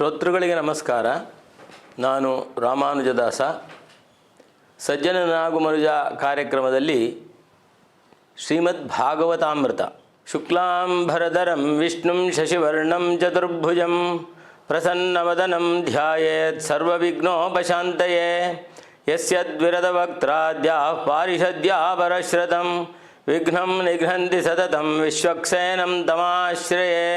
ಶ್ರೋತೃಗಳಿಗೆ ನಮಸ್ಕಾರ. ನಾನು ರಾಮಾನುಜದಾಸ. ಸಜ್ಜನನಾಗು ಮನುಜ ಕಾರ್ಯಕ್ರಮದಲ್ಲಿ ಶ್ರೀಮದ್ ಭಾಗವತಾಮೃತ. ಶುಕ್ಲಾಂಬರಧರಂ ವಿಷ್ಣು, ಶಶಿವರ್ಣಂ, ಚತುರ್ಭುಜಂ, ಪ್ರಸನ್ನವದನಂ ಧ್ಯಾಯೇತ್ ಸರ್ವವಿಘ್ನೋಪಶಾಂತಯೇ. ಯಸ್ಯದ್ವಿರದವಕ್ತ್ರಾದ್ಯಾ ಪಾರಿಷದ್ಯಾ ಪರಶ್ರತಂ, ವಿಘ್ನಂ ನಿಘ್ನಂತಿ ಸತತಂ, ವಿಶ್ವಕ್ಸೇನಂ ತಮಾಶ್ರಯೇ.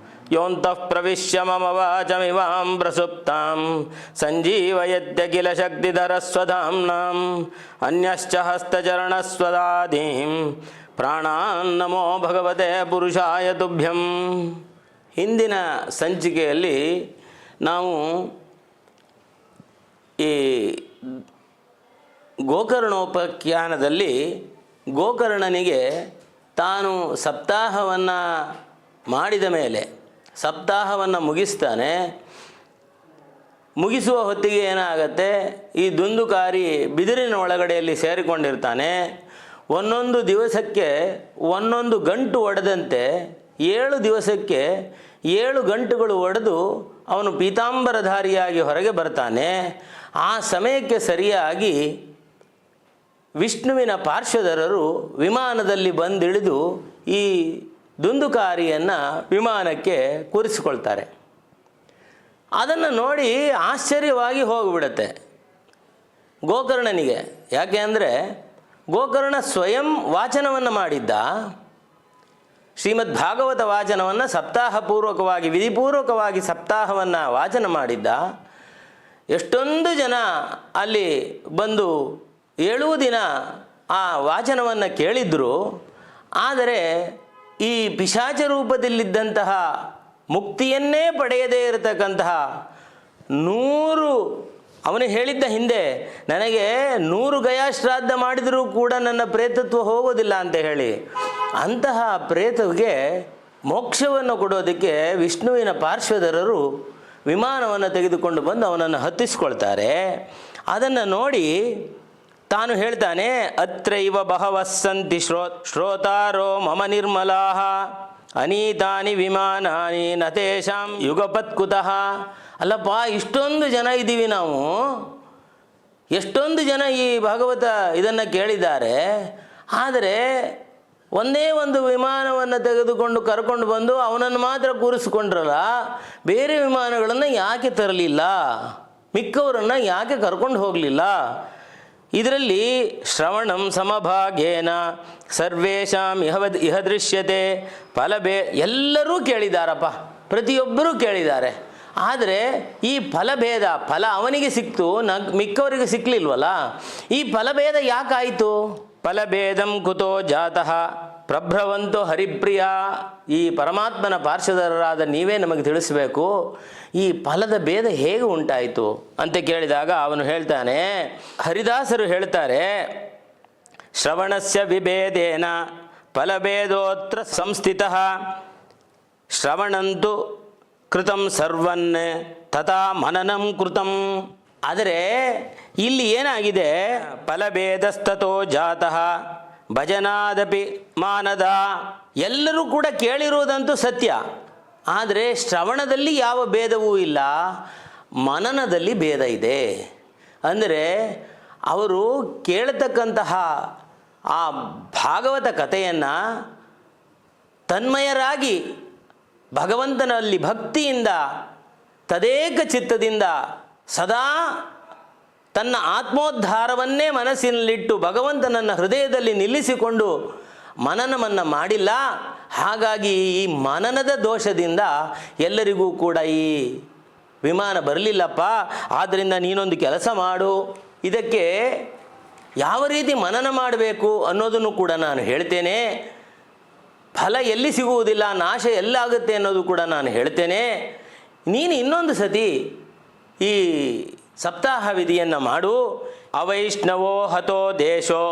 योऽन्तः प्रविश्य मम वाचमिवां प्रसुप्तां सञ्जीवयत्यखिलशक्तिधरस्वधाम्नाम् अन्यश्च हस्तचरणस्वदादीं ಪ್ರಾಣಾನ್ನಮೋ ಭಗವತೆ ಪುರುಷಾಯ ತುಭ್ಯಂ ಹಿಂದಿನ ಸಂಚಿಕೆಯಲ್ಲಿ ನಾವು ಈ ಗೋಕರ್ಣೋಪಾಖ್ಯಾನದಲ್ಲಿ ಗೋಕರ್ಣನಿಗೆ ತಾನು ಸಪ್ತಾಹವನ್ನು ಮಾಡಿದ ಮೇಲೆ ಸಪ್ತಾಹವನ್ನು ಮುಗಿಸ್ತಾನೆ. ಮುಗಿಸುವ ಹೊತ್ತಿಗೆ ಏನಾಗತ್ತೆ? ಈ ದುಂದುಕಾರಿ ಬಿದಿರಿನ ಒಳಗಡೆಯಲ್ಲಿ ಸೇರಿಕೊಂಡಿರ್ತಾನೆ. ಒಂದೊಂದು ದಿವಸಕ್ಕೆ ಒಂದೊಂದು ಗಂಟು ಒಡೆದಂತೆ ಏಳು ದಿವಸಕ್ಕೆ ಏಳು ಗಂಟುಗಳು ಒಡೆದು ಅವನು ಪೀತಾಂಬರಧಾರಿಯಾಗಿ ಹೊರಗೆ ಬರ್ತಾನೆ. ಆ ಸಮಯಕ್ಕೆ ಸರಿಯಾಗಿ ವಿಷ್ಣುವಿನ ಪಾರ್ಶ್ವಧರರು ವಿಮಾನದಲ್ಲಿ ಬಂದಿಳಿದು ಈ ದುಂದುಕಾರಿಯನ್ನು ವಿಮಾನಕ್ಕೆ ಕೂರಿಸಿಕೊಳ್ತಾರೆ. ಅದನ್ನು ನೋಡಿ ಆಶ್ಚರ್ಯವಾಗಿ ಹೋಗಿಬಿಡತ್ತೆ. ಗೋಕರ್ಣನಿಗೆ. ಯಾಕೆ ಅಂದರೆ ಗೋಕರ್ಣ ಸ್ವಯಂ ವಾಚನವನ್ನು ಮಾಡಿದ್ದ. ಶ್ರೀಮದ್ ಭಾಗವತ ವಾಚನವನ್ನು ಸಪ್ತಾಹಪೂರ್ವಕವಾಗಿ, ವಿಧಿಪೂರ್ವಕವಾಗಿ ಸಪ್ತಾಹವನ್ನು ವಾಚನ ಮಾಡಿದ್ದ. ಎಷ್ಟೊಂದು ಜನ ಅಲ್ಲಿ ಬಂದು ಏಳು ದಿನ ಆ ವಾಚನವನ್ನು ಕೇಳಿದ್ರು. ಆದರೆ ಈ ಪಿಶಾಚ ರೂಪದಲ್ಲಿದ್ದಂತಹ ಮುಕ್ತಿಯನ್ನೇ ಪಡೆಯದೇ ಇರತಕ್ಕಂತಹ ನೂರು, ಅವನು ಹೇಳಿದ್ದ ಹಿಂದೆ, ನನಗೆ ನೂರು ಗಯಾಶ್ರಾದ್ದ ಮಾಡಿದರೂ ಕೂಡ ನನ್ನ ಪ್ರೇತತ್ವ ಹೋಗೋದಿಲ್ಲ ಅಂತ ಹೇಳಿ. ಅಂತಹ ಪ್ರೇತವಿಗೆ ಮೋಕ್ಷವನ್ನು ಕೊಡೋದಕ್ಕೆ ವಿಷ್ಣುವಿನ ಪಾರ್ಶ್ವಧರರು ವಿಮಾನವನ್ನು ತೆಗೆದುಕೊಂಡು ಬಂದು ಅವನನ್ನು ಹತ್ತಿಸ್ಕೊಳ್ತಾರೆ. ಅದನ್ನು ನೋಡಿ ತಾನು ಹೇಳ್ತಾನೆ, ಅತ್ರೈವ ಬಹವಸ್ಸಂತಿ ಶ್ರೋ, ಶ್ರೋತಾರೋ ಮಮ ನಿರ್ಮಲಾ ಅನೀತಾನಿ ವಿಮಾನಾನಿ ನತೇಶಾಂ ಯುಗಪತ್ ಕುತಃ ಅಲ್ಲಪ್ಪ, ಇಷ್ಟೊಂದು ಜನ ಇದ್ದೀವಿ ನಾವು. ಎಷ್ಟೊಂದು ಜನ ಈ ಭಾಗವತ ಇದನ್ನು ಕೇಳಿದ್ದಾರೆ. ಆದರೆ ಒಂದೇ ಒಂದು ವಿಮಾನವನ್ನು ತೆಗೆದುಕೊಂಡು ಕರ್ಕೊಂಡು ಬಂದು ಅವನನ್ನು ಮಾತ್ರ ಕೂರಿಸ್ಕೊಂಡ್ರಲ್ಲ, ಬೇರೆ ವಿಮಾನಗಳನ್ನು ಯಾಕೆ ತರಲಿಲ್ಲ? ಮಿಕ್ಕವರನ್ನು ಯಾಕೆ ಕರ್ಕೊಂಡು ಹೋಗಲಿಲ್ಲ? ಇದರಲ್ಲಿ ಶ್ರವಣಂ ಸಮಭಾಗೇನ ಸರ್ವೇಶಾಂ ಇಹ ದೃಶ್ಯತೆ ಫಲಬೇ ಎಲ್ಲರೂ ಕೇಳಿದಾರಪ್ಪ, ಪ್ರತಿಯೊಬ್ಬರೂ ಕೇಳಿದ್ದಾರೆ. ಆದರೆ ಈ ಫಲಭೇದ, ಫಲ ಅವನಿಗೆ ಸಿಕ್ತು, ನಗ್, ಮಿಕ್ಕವರಿಗೆ ಸಿಕ್ಕಲಿಲ್ವಲ್ಲ ಈ ಫಲಭೇದ ಯಾಕಾಯಿತು? ಫಲಭೇದಂ ಕುತೋ ಜಾತಃ. ಪ್ರಭ್ರವಂತು ಹರಿಪ್ರಿಯ ಈ ಪರಮಾತ್ಮನ ಪಾರ್ಶ್ವದರಾದ ನೀವೇ ನಮಗೆ ತಿಳಿಸಬೇಕು, ಈ ಫಲದ ಭೇದ ಹೇಗೆ ಉಂಟಾಯಿತು ಅಂತ ಕೇಳಿದಾಗ ಅವನು ಹೇಳ್ತಾನೆ, ಹರಿದಾಸರು ಹೇಳ್ತಾರೆ, ಶ್ರವಣಸ್ಯ ವಿಭೇದೇನ ಫಲಭೇದೋತ್ರ ಸಂಸ್ಥಿತ, ಶ್ರವಣಂತು ಕೃತಂ ಸರ್ವನ್ ತಥಾ ಮನನಂ ಕೃತಂ. ಆದರೆ ಇಲ್ಲಿ ಏನಾಗಿದೆ? ಫಲಭೇದಸ್ತೋ ಜಾತಃ. ಭಜನಾದಪಿ ಮಾನದ. ಎಲ್ಲರೂ ಕೂಡ ಕೇಳಿರುವುದಂತೂ ಸತ್ಯ. ಆದರೆ ಶ್ರವಣದಲ್ಲಿ ಯಾವ ಭೇದವೂ ಇಲ್ಲ, ಮನನದಲ್ಲಿ ಭೇದ ಇದೆ. ಅಂದರೆ ಅವರು ಕೇಳತಕ್ಕಂತಹ ಆ ಭಾಗವತ ಕಥೆಯನ್ನು ತನ್ಮಯರಾಗಿ ಭಗವಂತನಲ್ಲಿ ಭಕ್ತಿಯಿಂದ, ತದೇಕ ಚಿತ್ತದಿಂದ ಸದಾ ತನ್ನ ಆತ್ಮೋದ್ಧಾರವನ್ನೇ ಮನಸ್ಸಿನಲ್ಲಿಟ್ಟು ಭಗವಂತನನ್ನು ಹೃದಯದಲ್ಲಿ ನಿಲ್ಲಿಸಿಕೊಂಡು ಮನನವನ್ನು ಮಾಡಿಲ್ಲ. ಹಾಗಾಗಿ ಈ ಮನನದ ದೋಷದಿಂದ ಎಲ್ಲರಿಗೂ ಕೂಡ ಈ ವಿಮಾನ ಬರಲಿಲ್ಲಪ್ಪ. ಆದ್ದರಿಂದ ನೀನೊಂದು ಕೆಲಸ ಮಾಡು. ಇದಕ್ಕೆ ಯಾವ ರೀತಿ ಮನನ ಮಾಡಬೇಕು ಅನ್ನೋದನ್ನು ಕೂಡ ನಾನು ಹೇಳ್ತೇನೆ. ಫಲ ಎಲ್ಲಿ ಸಿಗುವುದಿಲ್ಲ, ನಾಶ ಎಲ್ಲಾಗುತ್ತೆ ಅನ್ನೋದು ಕೂಡ ನಾನು ಹೇಳ್ತೇನೆ. ನೀನು ಇನ್ನೊಂದು ಸತಿ ಈ ಸಪ್ತಾಹ ವಿಧಿಯನ್ನು ಮಾಡು. ಅವೈಷ್ಣವೋ ಹತೋ ದೇಶೋ.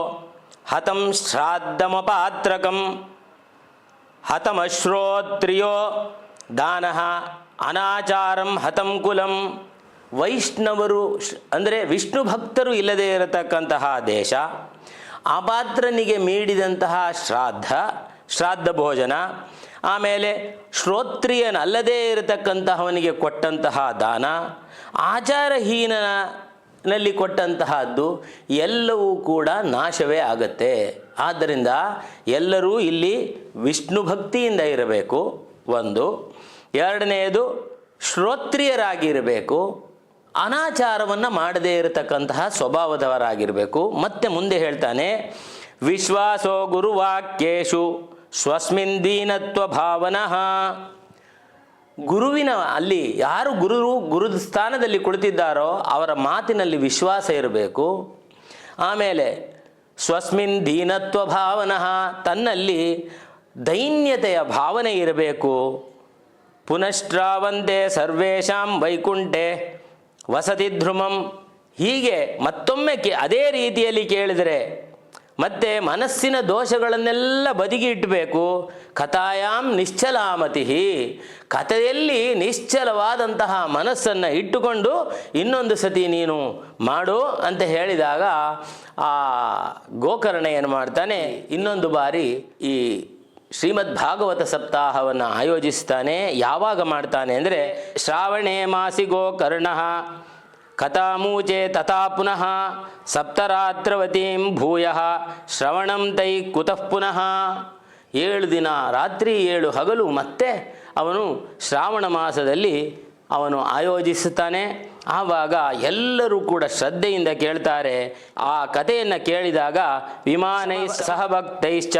ಹತಂ ಶ್ರಾದ್ದಮಪಾತ್ರಕಂ. ಹತಮಶ್ರೋತ್ರಿಯೋ. ದಾನ ಅನಾಚಾರಂ ಹತಂ ಕುಲಂ. ವೈಷ್ಣವರು ಅಂದರೆ ವಿಷ್ಣು ಭಕ್ತರು ಇಲ್ಲದೇ ಇರತಕ್ಕಂತಹ ದೇಶ. ಅಪಾತ್ರನಿಗೆ ಮೀಡಿದಂತಹ ಶ್ರಾದ್ದ ಶ್ರಾದ್ದ ಭೋಜನ. ಆಮೇಲೆ ಶ್ರೋತ್ರಿಯನಲ್ಲದೇ ಇರತಕ್ಕಂತಹವನಿಗೆ ಕೊಟ್ಟಂತಹ ದಾನ. ಆಚಾರಹೀನನಲ್ಲಿ ಕೊಟ್ಟಂತಹದ್ದು ಎಲ್ಲವೂ ಕೂಡ ನಾಶವೇ ಆಗತ್ತೆ. ಆದ್ದರಿಂದ ಎಲ್ಲರೂ ಇಲ್ಲಿ ವಿಷ್ಣು ಭಕ್ತಿಯಿಂದ ಇರಬೇಕು. ಒಂದು. ಎರಡನೆಯದು, ಶ್ರೋತ್ರಿಯರಾಗಿರಬೇಕು. ಅನಾಚಾರವನ್ನು ಮಾಡದೇ ಇರತಕ್ಕಂತಹ ಸ್ವಭಾವದವರಾಗಿರಬೇಕು. ಮತ್ತೆ ಮುಂದೆ ಹೇಳ್ತಾನೆ, ವಿಶ್ವಾಸೋ ಗುರುವಾಕ್ಯೇಶು, ಸ್ವಸ್ಮಿನ್ ದೀನತ್ವ ಭಾವನಃ. ಗುರುವಿನ ಅಲ್ಲಿ ಯಾರು ಗುರು ಗುರು ಸ್ಥಾನದಲ್ಲಿ ಕುಳಿತಿದ್ದಾರೋ ಅವರ ಮಾತಿನಲ್ಲಿ ವಿಶ್ವಾಸ ಇರಬೇಕು. ಆಮೇಲೆ ಸ್ವಸ್ಮಿನ್ ದೀನತ್ವ ಭಾವನಃ ತನ್ನಲ್ಲಿ ದೈನ್ಯತೆಯ ಭಾವನೆ ಇರಬೇಕು. ಪುನಶ್ರಾವಂತೆ ಸರ್ವೇಷಾಂ ವೈಕುಂಠೆ ವಸತಿ ಧ್ರುಮಂ ಹೀಗೆ ಮತ್ತೊಮ್ಮೆ ಅದೇ ರೀತಿಯಲ್ಲಿ ಕೇಳಿದರೆ ಮತ್ತೆ ಮನಸ್ಸಿನ ದೋಷಗಳನ್ನೆಲ್ಲ ಬದಿಗೆ ಇಟ್ಟಬೇಕು ಕಥಾಯಾಮ್ ನಿಶ್ಚಲಾಮತಿ ಕಥೆಯಲ್ಲಿ ನಿಶ್ಚಲವಾದಂತಹ ಮನಸ್ಸನ್ನು ಇಟ್ಟುಕೊಂಡು ಇನ್ನೊಂದು ಸತಿ ನೀನು ಮಾಡು ಅಂತ ಹೇಳಿದಾಗ ಆ ಗೋಕರ್ಣ ಏನು ಮಾಡ್ತಾನೆ? ಇನ್ನೊಂದು ಬಾರಿ ಈ ಶ್ರೀಮದ್ ಭಾಗವತ ಸಪ್ತಾಹವನ್ನು ಆಯೋಜಿಸ್ತಾನೆ. ಯಾವಾಗ ಮಾಡ್ತಾನೆ ಅಂದರೆ ಶ್ರಾವಣೇ ಮಾಸಿ ಗೋಕರ್ಣ. ಕಥಾಮೂಚೆ ತಥಾ ಪುನಃ ಸಪ್ತರಾತ್ರವತೀಂ ಭೂಯ ಶ್ರವಣಂ ತೈ ಕುತಃ ಪುನಃ. ಏಳು ದಿನ, ರಾತ್ರಿ ಏಳು ಹಗಲು ಮತ್ತೆ ಅವನು ಶ್ರಾವಣ ಮಾಸದಲ್ಲಿ ಅವನು ಆಯೋಜಿಸುತ್ತಾನೆ. ಆವಾಗ ಎಲ್ಲರೂ ಕೂಡ ಶ್ರದ್ಧೆಯಿಂದ ಕೇಳ್ತಾರೆ. ಆ ಕಥೆಯನ್ನು ಕೇಳಿದಾಗ ವಿಮಾನೈ ಸಹಭಕ್ತೈಶ್ಚ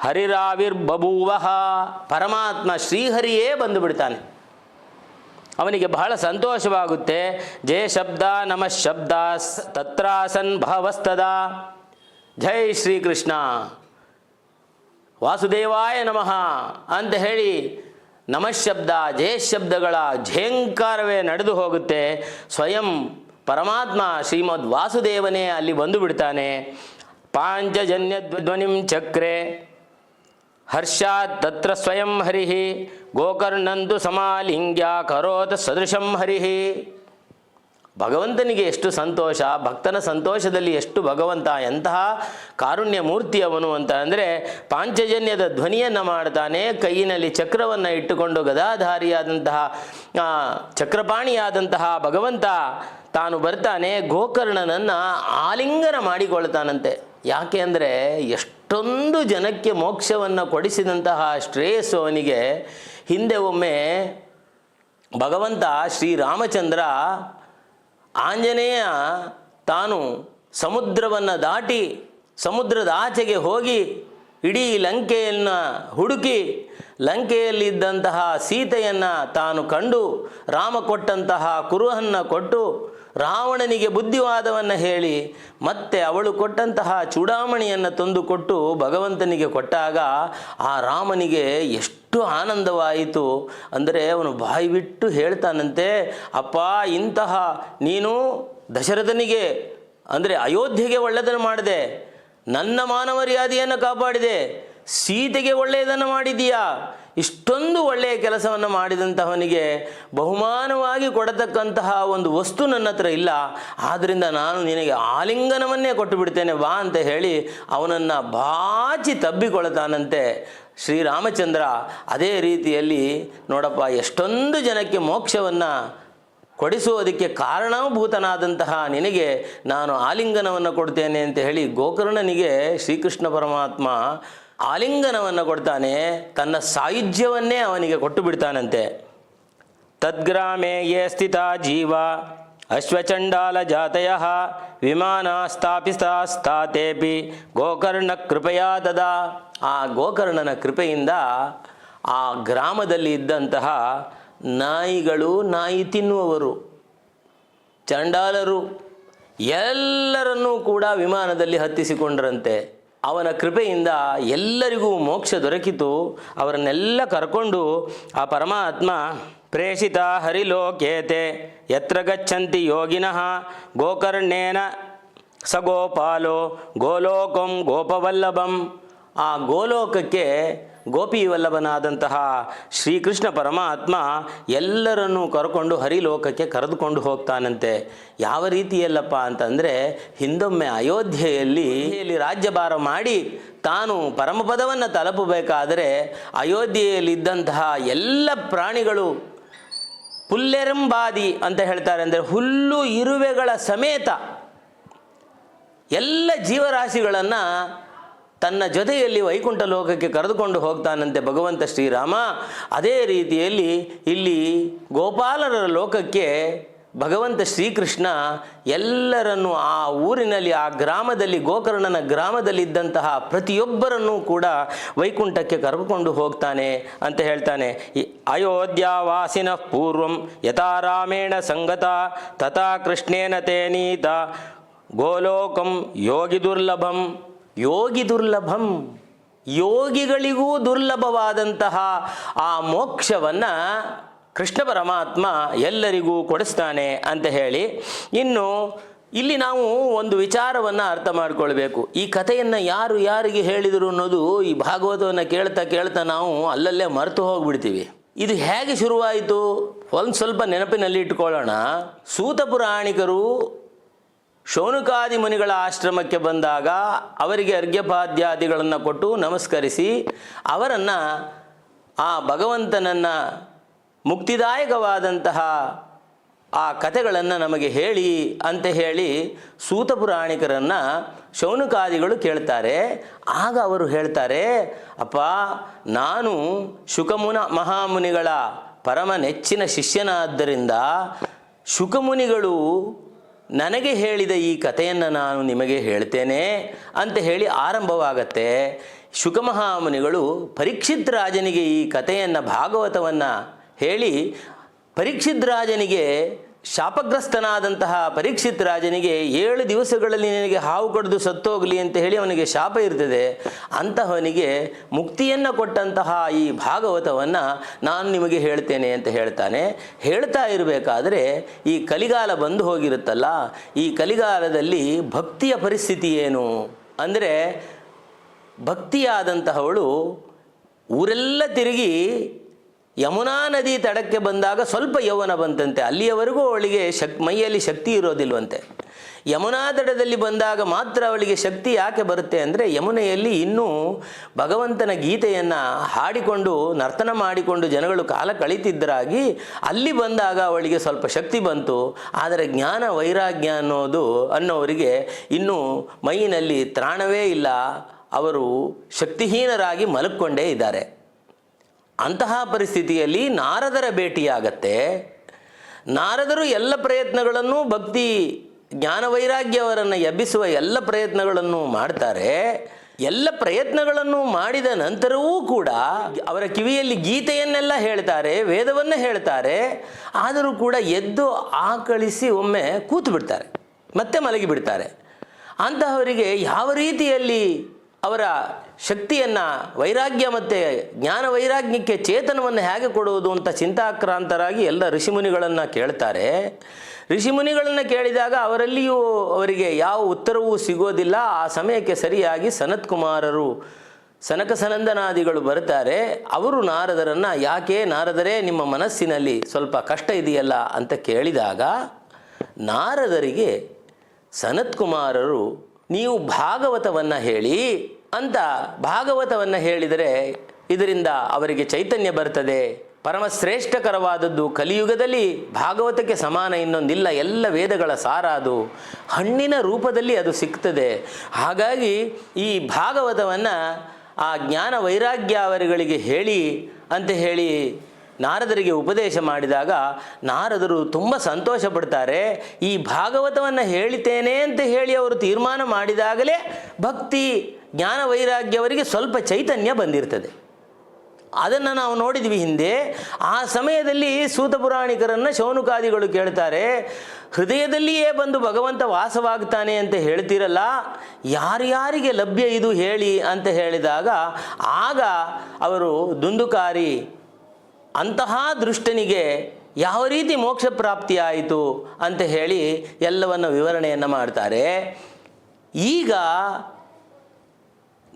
ಹರಿರಾವಿರ್ಬಭೂವ. ಪರಮಾತ್ಮ ಶ್ರೀಹರಿಯೇ ಬಂದು ಬಿಡ್ತಾನೆ. ಅವನಿಗೆ ಬಹಳ ಸಂತೋಷವಾಗುತ್ತೆ. ಜಯ ಶಬ್ದ ನಮಃ ಶಬ್ದ ತತ್ರಾಸನ್ ಭಾವಸ್ತದ. ಜೈ ಶ್ರೀಕೃಷ್ಣ. ವಾಸುದೇವಾಯ ನಮಃ ಅಂತ ಹೇಳಿ ನಮಃಶಬ್ದ ಜಯ ಶಬ್ದಗಳ ಝೇಂಕಾರವೇ ನಡೆದು ಹೋಗುತ್ತೆ. ಸ್ವಯಂ ಪರಮಾತ್ಮ ಶ್ರೀಮದ್ ವಾಸುದೇವನೇ ಅಲ್ಲಿ ಬಂದು ಬಿಡ್ತಾನೆ. ಪಾಂಚಜನ್ಯ ಧ್ವನಿಂ ಚಕ್ರೆ. హర్షాదత్ర స్వయం హరి గోకర్ణందు సమాలింగ్యా కరోత్ సదృశం హరి. ಭಗವಂತನಿಗೆ ಎಷ್ಟು ಸಂತೋಷ, ಭಕ್ತನ ಸಂತೋಷದಲ್ಲಿ ಎಷ್ಟು ಭಗವಂತ, ಎಂತಹ ಕಾರುಣ್ಯ ಮೂರ್ತಿ ಅವನು ಅಂತ ಅಂದರೆ ಪಾಂಚಜನ್ಯದ ಧ್ವನಿಯನ್ನು ಮಾಡ್ತಾನೆ, ಕೈಯಿನಲ್ಲಿ ಚಕ್ರವನ್ನು ಇಟ್ಟುಕೊಂಡು ಗದಾಧಾರಿಯಾದಂತಹ ಚಕ್ರಪಾಣಿಯಾದಂತಹ ಭಗವಂತ ತಾನು ಬರ್ತಾನೆ, ಗೋಕರ್ಣನನ್ನು ಆಲಿಂಗನ ಮಾಡಿಕೊಳ್ತಾನಂತೆ. ಯಾಕೆ ಅಂದರೆ ಎಷ್ಟೊಂದು ಜನಕ್ಕೆ ಮೋಕ್ಷವನ್ನು ಕೊಡಿಸಿದಂತಹ ಶ್ರೇಯಸ್ಸು ಅವನಿಗೆ. ಹಿಂದೆ ಒಮ್ಮೆ ಭಗವಂತ ಶ್ರೀರಾಮಚಂದ್ರ ಆಂಜನೇಯ ತಾನು ಸಮುದ್ರವನ್ನು ದಾಟಿ ಸಮುದ್ರದ ಆಚೆಗೆ ಹೋಗಿ ಇಡೀ ಲಂಕೆಯನ್ನು ಹುಡುಕಿ ಲಂಕೆಯಲ್ಲಿದ್ದಂತಹ ಸೀತೆಯನ್ನು ತಾನು ಕಂಡು ರಾಮ ಕೊಟ್ಟಂತಹ ಕುರುಹನ್ನು ಕೊಟ್ಟು ರಾವಣನಿಗೆ ಬುದ್ಧಿವಾದವನ್ನು ಹೇಳಿ ಮತ್ತೆ ಅವಳು ಕೊಟ್ಟಂತಹ ಚೂಡಾಮಣಿಯನ್ನು ತಂದುಕೊಟ್ಟು ಭಗವಂತನಿಗೆ ಕೊಟ್ಟಾಗ ಆ ರಾಮನಿಗೆ ಎಷ್ಟು ಆನಂದವಾಯಿತು. ಅಂದರೆ ಅವನು ಬಾಯಿ ಬಿಟ್ಟು ಹೇಳ್ತಾನಂತೆ, ಅಪ್ಪ, ಇಂತಹ ನೀನು ದಶರಥನಿಗೆ, ಅಂದರೆ ಅಯೋಧ್ಯೆಗೆ ಒಳ್ಳೆಯದನ್ನು ಮಾಡಿದೆ. ನನ್ನ ಮಾನವರ್ಯಾದಿಯನ್ನು ಕಾಪಾಡಿದೆ. ಸೀತೆಗೆ ಒಳ್ಳೆಯದನ್ನು ಮಾಡಿದೀಯಾ ಇಷ್ಟೊಂದು ಒಳ್ಳೆಯ ಕೆಲಸವನ್ನು ಮಾಡಿದಂತಹವನಿಗೆ ಬಹುಮಾನವಾಗಿ ಕೊಡತಕ್ಕಂತಹ ಒಂದು ವಸ್ತು ನನ್ನ ಹತ್ರ ಇಲ್ಲ. ಆದ್ದರಿಂದ ನಾನು ನಿನಗೆ ಆಲಿಂಗನವನ್ನೇ ಕೊಟ್ಟು ಬಿಡ್ತೇನೆ ಬಾ ಅಂತ ಹೇಳಿ ಅವನನ್ನು ಬಾಚಿ ತಬ್ಬಿಕೊಳ್ತಾನಂತೆ ಶ್ರೀರಾಮಚಂದ್ರ ಅದೇ ರೀತಿಯಲ್ಲಿ, ನೋಡಪ್ಪ, ಎಷ್ಟೊಂದು ಜನಕ್ಕೆ ಮೋಕ್ಷವನ್ನು ಕೊಡಿಸುವುದಕ್ಕೆ ಕಾರಣಭೂತನಾದಂತಹ ನಿನಗೆ ನಾನು ಆಲಿಂಗನವನ್ನು ಕೊಡ್ತೇನೆ ಅಂತ ಹೇಳಿ ಗೋಕರ್ಣನಿಗೆ ಶ್ರೀಕೃಷ್ಣ ಪರಮಾತ್ಮ ಆಲಿಂಗನವನ್ನು ಕೊಡ್ತಾನೆ, ತನ್ನ ಸಾಯುಜ್ಯವನ್ನೇ ಅವನಿಗೆ ಕೊಟ್ಟು ಬಿಡ್ತಾನಂತೆ. ತದ್ಗ್ರಾಮೇ ಯೇ ಸ್ಥಿತ ಜೀವ, ಅಶ್ವಚಂಡಾಲ ಜಾತಯ, ವಿಮಾನ ಸ್ಥಾಪಿತಾಸ್ತೇಪಿ ಗೋಕರ್ಣ ಕೃಪೆಯಾ ತದ ಆ ಗೋಕರ್ಣನ ಕೃಪೆಯಿಂದ ಆ ಗ್ರಾಮದಲ್ಲಿ ಇದ್ದಂತಹ ನಾಯಿಗಳು ನಾಯಿ ತಿನ್ನುವವರು, ಚಂಡಾಲರು, ಎಲ್ಲರನ್ನೂ ಕೂಡ ವಿಮಾನದಲ್ಲಿ ಹತ್ತಿಸಿಕೊಂಡ್ರಂತೆ. ಅವನ ಕೃಪೆಯಿಂದ ಎಲ್ಲರಿಗೂ ಮೋಕ್ಷ ದೊರಕಿತು. ಅವರನ್ನೆಲ್ಲ ಕರ್ಕೊಂಡು ಆ ಪರಮಾತ್ಮ, ಪ್ರೇಷಿತ ಹರಿಲೋಕೇತೆ, ಯತ್ರ ಗಚ್ಚಂತಿ ಯೋಗಿನಃ, ಗೋಕರ್ಣೇನ ಸ ಗೋಪಾಲೋ ಗೋಲೋಕಂ ಗೋಪವಲ್ಲಭಂ. ಆ ಗೋಲೋಕಕ್ಕೆ ಗೋಪಿವಲ್ಲಭನಾದಂತಹ ಶ್ರೀಕೃಷ್ಣ ಪರಮಾತ್ಮ ಎಲ್ಲರನ್ನೂ ಕರ್ಕೊಂಡು ಹರಿಲೋಕಕ್ಕೆ ಕರೆದುಕೊಂಡು ಹೋಗ್ತಾನಂತೆ. ಯಾವ ರೀತಿಯಲ್ಲಪ್ಪ ಅಂತಂದರೆ ಹಿಂದೊಮ್ಮೆ ಅಯೋಧ್ಯೆಯಲ್ಲಿ ರಾಜ್ಯಭಾರ ಮಾಡಿ ತಾನು ಪರಮಪದವನ್ನು ತಲುಪಬೇಕಾದರೆ ಅಯೋಧ್ಯೆಯಲ್ಲಿದ್ದಂತಹ ಎಲ್ಲ ಪ್ರಾಣಿಗಳು ಪುಲ್ಲೆರಂಬಾದಿ ಅಂತ ಹೇಳ್ತಾರೆ ಅಂದರೆ ಹುಲ್ಲು, ಇರುವೆಗಳ ಸಮೇತ ಎಲ್ಲ ಜೀವರಾಶಿಗಳನ್ನು ತನ್ನ ಜೊತೆಯಲ್ಲಿ ವೈಕುಂಠ ಲೋಕಕ್ಕೆ ಕರೆದುಕೊಂಡು ಹೋಗ್ತಾನಂತೆ ಭಗವಂತ ಶ್ರೀರಾಮ. ಅದೇ ರೀತಿಯಲ್ಲಿ ಇಲ್ಲಿ ಗೋಪಾಲರ ಲೋಕಕ್ಕೆ ಭಗವಂತ ಶ್ರೀಕೃಷ್ಣ ಎಲ್ಲರನ್ನು ಆ ಊರಿನಲ್ಲಿ, ಆ ಗ್ರಾಮದಲ್ಲಿ, ಗೋಕರ್ಣನ ಗ್ರಾಮದಲ್ಲಿದ್ದಂತಹ ಪ್ರತಿಯೊಬ್ಬರನ್ನೂ ಕೂಡ ವೈಕುಂಠಕ್ಕೆ ಕರೆದುಕೊಂಡು ಹೋಗ್ತಾನೆ ಅಂತ ಹೇಳ್ತಾನೆ. ಅಯೋಧ್ಯಾವಾಸಿನ ಪೂರ್ವಂ ಯಥಾ ರಾಮೇಣ ಸಂಗತ ತಥಾ ಕೃಷ್ಣೇನ ತೇನೀತ ಗೋಲೋಕಂ ಯೋಗಿ ದುರ್ಲಭಂ. ಯೋಗಿ ದುರ್ಲಭಂ. ಯೋಗಿಗಳಿಗೂ ದುರ್ಲಭವಾದಂತಹ ಆ ಮೋಕ್ಷವನ್ನು ಕೃಷ್ಣ ಪರಮಾತ್ಮ ಎಲ್ಲರಿಗೂ ಕೊಡಿಸ್ತಾನೆ ಅಂತ ಹೇಳಿ ಇನ್ನು ಇಲ್ಲಿ ನಾವು ಒಂದು ವಿಚಾರವನ್ನು ಅರ್ಥ ಮಾಡಿಕೊಳ್ಬೇಕು. ಈ ಕಥೆಯನ್ನು ಯಾರು ಯಾರಿಗೆ ಹೇಳಿದರು ಅನ್ನೋದು ಈ ಭಾಗವತವನ್ನು ಕೇಳ್ತಾ ಕೇಳ್ತಾ ನಾವು ಅಲ್ಲಲ್ಲೇ ಮರೆತು ಹೋಗ್ಬಿಡ್ತೀವಿ. ಇದು ಹೇಗೆ ಶುರುವಾಯಿತು? ಒಂದು ಸ್ವಲ್ಪ ನೆನಪಿನಲ್ಲಿ ಇಟ್ಕೊಳ್ಳೋಣ. ಸೂತ ಪುರಾಣಿಕರು ಶೌನಕಾದಿ ಮುನಿಗಳ ಆಶ್ರಮಕ್ಕೆ ಬಂದಾಗ ಅವರಿಗೆ ಅರ್ಘ್ಯಪಾದ್ಯಾದಿಗಳನ್ನು ಕೊಟ್ಟು ನಮಸ್ಕರಿಸಿ ಅವರನ್ನು ಆ ಭಗವಂತನನ್ನು ಮುಕ್ತಿದಾಯಕವಾದಂತಹ ಆ ಕಥೆಗಳನ್ನು ನಮಗೆ ಹೇಳಿ ಅಂತ ಹೇಳಿ ಸೂತ ಪುರಾಣಿಕರನ್ನು ಶೌನಕಾದಿಗಳು ಕೇಳ್ತಾರೆ. ಆಗ ಅವರು ಹೇಳ್ತಾರೆ, ಅಪ್ಪ, ನಾನು ಶುಕಮುನ ಮಹಾಮುನಿಗಳ ಪರಮ ನೆಚ್ಚಿನ ಶಿಷ್ಯನಾದ್ದರಿಂದ ಶುಕಮುನಿಗಳು ನನಗೆ ಹೇಳಿದ ಈ ಕಥೆಯನ್ನು ನಾನು ನಿಮಗೆ ಹೇಳ್ತೇನೆ ಅಂತ ಹೇಳಿ ಆರಂಭವಾಗತ್ತೆ. ಶುಕಮಹಾಮುನಿಗಳು ಪರೀಕ್ಷಿತ್ ರಾಜನಿಗೆ ಈ ಕಥೆಯನ್ನು ಭಾಗವತವನ್ನು ಹೇಳಿ, ಪರೀಕ್ಷಿತ್ ರಾಜನಿಗೆ ಶಾಪಗ್ರಸ್ತನಾದಂತಹ ಪರೀಕ್ಷಿತ್ ರಾಜನಿಗೆ ಏಳು ದಿವಸಗಳಲ್ಲಿ ನಿನಗೆ ಹಾವು ಕಡಿದು ಸತ್ತೋಗಲಿ ಅಂತ ಹೇಳಿ ಅವನಿಗೆ ಶಾಪ ಇರ್ತದೆ. ಅಂತಹವನಿಗೆ ಮುಕ್ತಿಯನ್ನು ಕೊಟ್ಟಂತಹ ಈ ಭಾಗವತವನ್ನು ನಾನು ನಿಮಗೆ ಹೇಳ್ತೇನೆ ಅಂತ ಹೇಳ್ತಾನೆ. ಹೇಳ್ತಾ ಇರಬೇಕಾದ್ರೆ ಈ ಕಲಿಗಾಲ ಬಂದು ಹೋಗಿರುತ್ತಲ್ಲ, ಈ ಕಲಿಗಾಲದಲ್ಲಿ ಭಕ್ತಿಯ ಪರಿಸ್ಥಿತಿ ಏನು? ಅಂದರೆ ಭಕ್ತಿಯಾದಂತಹವಳು ಊರೆಲ್ಲ ತಿರುಗಿ ಯಮುನಾ ನದಿ ತಡಕ್ಕೆ ಬಂದಾಗ ಸ್ವಲ್ಪ ಯೌವನ ಬಂತಂತೆ. ಅಲ್ಲಿಯವರೆಗೂ ಅವಳಿಗೆ ಶಕ್, ಮೈಯಲ್ಲಿ ಶಕ್ತಿ ಇರೋದಿಲ್ವಂತೆ. ಯಮುನಾ ದಡದಲ್ಲಿ ಬಂದಾಗ ಮಾತ್ರ ಅವಳಿಗೆ ಶಕ್ತಿ ಯಾಕೆ ಬರುತ್ತೆ ಅಂದರೆ ಯಮುನೆಯಲ್ಲಿ ಇನ್ನೂ ಭಗವಂತನ ಗೀತೆಯನ್ನು ಹಾಡಿಕೊಂಡು, ನರ್ತನ ಮಾಡಿಕೊಂಡು ಜನಗಳು ಕಾಲ ಕಳೀತಿದ್ದರಾಗಿ, ಅಲ್ಲಿ ಬಂದಾಗ ಅವಳಿಗೆ ಸ್ವಲ್ಪ ಶಕ್ತಿ ಬಂತು. ಆದರೆ ಜ್ಞಾನ ವೈರಾಗ್ಯ ಅನ್ನೋದು ಅನ್ನೋವರಿಗೆ ಇನ್ನೂ ಮೈನಲ್ಲಿ ತ್ರಾಣವೇ ಇಲ್ಲ. ಅವರು ಶಕ್ತಿಹೀನರಾಗಿ ಮಲಕ್ಕೊಂಡೇ ಇದ್ದಾರೆ. ಅಂತಹ ಪರಿಸ್ಥಿತಿಯಲ್ಲಿ ನಾರದರ ಭೇಟಿಯಾಗತ್ತೆ. ನಾರದರು ಎಲ್ಲ ಪ್ರಯತ್ನಗಳನ್ನು ಭಕ್ತಿ, ಜ್ಞಾನ ವೈರಾಗ್ಯವರನ್ನು ಎಬ್ಬಿಸುವ ಎಲ್ಲ ಪ್ರಯತ್ನಗಳನ್ನು ಮಾಡ್ತಾರೆ. ಎಲ್ಲ ಪ್ರಯತ್ನಗಳನ್ನು ಮಾಡಿದ ನಂತರವೂ ಕೂಡ ಅವರ ಕಿವಿಯಲ್ಲಿ ಗೀತೆಯನ್ನೆಲ್ಲ ಹೇಳ್ತಾರೆ, ವೇದವನ್ನು ಹೇಳ್ತಾರೆ. ಆದರೂ ಕೂಡ ಎದ್ದು ಆಕಳಿಸಿ ಒಮ್ಮೆ ಕೂತು ಬಿಡ್ತಾರೆ ಮತ್ತೆ ಮಲಗಿಬಿಡ್ತಾರೆ. ಅಂತಹವರಿಗೆ ಯಾವ ರೀತಿಯಲ್ಲಿ ಅವರ ಶಕ್ತಿಯನ್ನು ವೈರಾಗ್ಯ ಮತ್ತು ಜ್ಞಾನ ವೈರಾಗ್ಯಕ್ಕೆ ಚೇತನವನ್ನು ಹೇಗೆ ಕೊಡುವುದು ಅಂತ ಚಿಂತಾಕ್ರಾಂತರಾಗಿ ಎಲ್ಲ ಋಷಿಮುನಿಗಳನ್ನು ಕೇಳ್ತಾರೆ. ಋಷಿಮುನಿಗಳನ್ನು ಕೇಳಿದಾಗ ಅವರಲ್ಲಿಯೂ ಅವರಿಗೆ ಯಾವ ಉತ್ತರವೂ ಸಿಗೋದಿಲ್ಲ. ಆ ಸಮಯಕ್ಕೆ ಸರಿಯಾಗಿ ಸನತ್ ಕುಮಾರರು ಸನಕ ಸನಂದನಾದಿಗಳು ಬರ್ತಾರೆ ಅವರು ನಾರದರನ್ನು, ಯಾಕೆ ನಾರದರೇ, ನಿಮ್ಮ ಮನಸ್ಸಿನಲ್ಲಿ ಸ್ವಲ್ಪ ಕಷ್ಟ ಇದೆಯಲ್ಲ? ಅಂತ ಕೇಳಿದಾಗ ನಾರದರಿಗೆ ಸನತ್ ಕುಮಾರರು ನೀವು ಭಾಗವತವನ್ನು ಹೇಳಿ ಅಂತ ಭಾಗವತವನ್ನು ಹೇಳಿದರೆ ಇದರಿಂದ ಅವರಿಗೆ ಚೈತನ್ಯ ಬರ್ತದೆ. ಪರಮ ಶ್ರೇಷ್ಠಕರವಾದದ್ದು ಕಲಿಯುಗದಲ್ಲಿ ಭಾಗವತಕ್ಕೆ ಸಮಾನ ಇನ್ನೊಂದಿಲ್ಲ. ಎಲ್ಲ ವೇದಗಳ ಸಾರ ಅದು ಹಣ್ಣಿನ ರೂಪದಲ್ಲಿ ಅದು ಸಿಗ್ತದೆ. ಹಾಗಾಗಿ ಈ ಭಾಗವತವನ್ನು ಆ ಜ್ಞಾನ ವೈರಾಗ್ಯ ಅವರುಗಳಿಗೆ ಹೇಳಿ ಅಂತ ಹೇಳಿ ನಾರದರಿಗೆ ಉಪದೇಶ ಮಾಡಿದಾಗ ನಾರದರು ತುಂಬ ಸಂತೋಷ ಪಡ್ತಾರೆ ಈ ಭಾಗವತವನ್ನು ಹೇಳಿತೇನೆ ಅಂತ ಹೇಳಿ ಅವರು ತೀರ್ಮಾನ ಮಾಡಿದಾಗಲೇ ಭಕ್ತಿ, ಜ್ಞಾನ ವೈರಾಗ್ಯವರಿಗೆ ಸ್ವಲ್ಪ ಚೈತನ್ಯ ಬಂದಿರ್ತದೆ. ಅದನ್ನು ನಾವು ನೋಡಿದ್ವಿ ಹಿಂದೆ, ಆ ಸಮಯದಲ್ಲಿ ಸೂತ ಪುರಾಣಿಕರನ್ನು ಶೌನುಕಾದಿಗಳು ಕೇಳ್ತಾರೆ, ಹೃದಯದಲ್ಲಿಯೇ ಬಂದು ಭಗವಂತ ವಾಸವಾಗ್ತಾನೆ ಅಂತ ಹೇಳ್ತಿರಲ್ಲ, ಯಾರ್ಯಾರಿಗೆ ಲಭ್ಯ ಇದು ಹೇಳಿ ಅಂತ ಹೇಳಿದಾಗ, ಆಗ ಅವರು ದುಂದುಕಾರಿ ಅಂತಹ ದೃಷ್ಟನಿಗೆ ಯಾವ ರೀತಿ ಮೋಕ್ಷ ಪ್ರಾಪ್ತಿಯಾಯಿತು ಅಂತ ಹೇಳಿ ಎಲ್ಲವನ್ನು ವಿವರಣೆಯನ್ನು ಮಾಡ್ತಾರೆ. ಈಗ